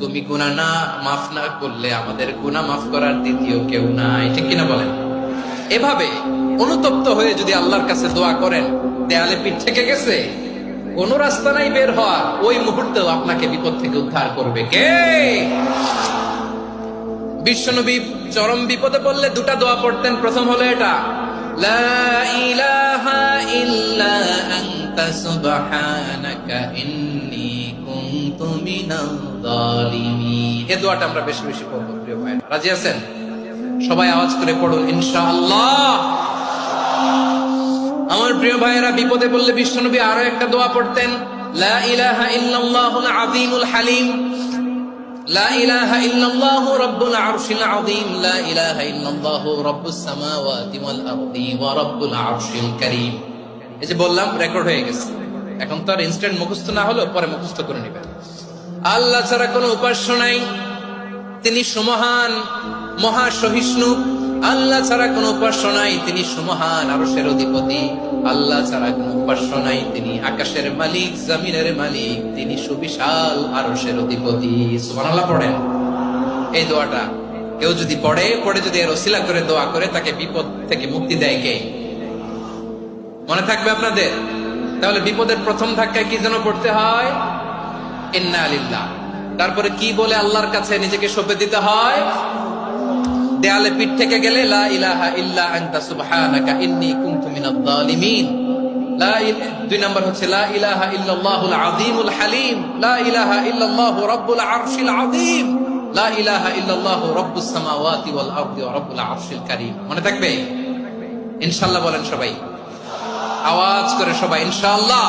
তুমি গুনাহ না, মাফ না করলে আমাদের গুনাহ মাফ করার দ্বিতীয় কেউ নাই। ঠিক কিনা বলেন? এভাবে অনুতপ্ত হয়ে যদি আল্লাহর কাছে দোয়া করেন, দেয়ালে পিঠ থেকে গেছে, কোন রাস্তা নাই বের হওয়ার ওই মুহূর্তেও আপনাকে বিপদ থেকে উদ্ধার করবে। কে? বিশ্বনবী চরম বিপদে পড়লে দুটা দোয়া পড়তেন। প্রথম হলো এটা, লা ইলাহা ইল্লা আমরা বেশি বেশি পড়ব, প্রিয় ভাই রাজি আছেন? সবাই আওয়াজ করে ইনশাআল্লাহ। আমার প্রিয় ভাইয়েরা, বিপদে পড়লে বিশ্বনবী আরও একটা দোয়া পড়তেন, লা ইলাহা হালিম। লা ইলাহা লা ইলাহা এই যে বললাম রেকর্ড হয়ে গেছে। এখন তো আর ইনস্ট্যান্ট মুখস্থ না হলো পরে মুখস্থ করে নেবেন। আল্লাহ ছাড়া কোনো উপাস্য নাই। তিনি সুমহান মহা সহিষ্ণু আল্লাহ ছাড়া কোনো উপাস্য নাই। তিনি সুমহান আরশের অধিপতি। আল্লাহ ছাড়া কোনো উপাস্য নাই। তিনি আকাশের মালিক, জমিনের মালিক। তিনি সুবিশাল আরশের অধিপতি। সুবহানাল্লাহ পড়েন। এই দোয়াটা কেউ যদি পড়ে পড়ে যদি এর ওসিলা করে, দোয়া করে, তাকে বিপদ থেকে মুক্তি দেয় কে? মনে থাকবে আপনাদের? তাহলে বিপদের প্রথম ধাক্কায় কি যেন পড়তে হয়? ইন্না আলিল্লাহ তারপরে কি বলে আল্লাহর কাছে নিজেকে সঁপে দিতে হয়? দেয়ালে পিঠ থেকে গেলে, লা ইলাহা ইল্লা আনতা সুবহানাকা ইন্নী কুনতু মিনাজ জালিমিন লা দুই নাম্বার হচ্ছে, লা ইলাহা ইল্লাল্লাহুল আযীমুল হালিম। লা ইলাহা ইল্লাল্লাহু রাব্বুল আরশিল আযীম। লা ইলাহা ইল্লাল্লাহু রাব্বুস সামাওয়াতি ওয়াল আরদি ওয়া রাব্বুল আরশিল কারীম। মনে থাকবে? ইনশাআল্লাহ বলেন সবাই। আওয়াজ করে সবাই ইনশাআল্লাহ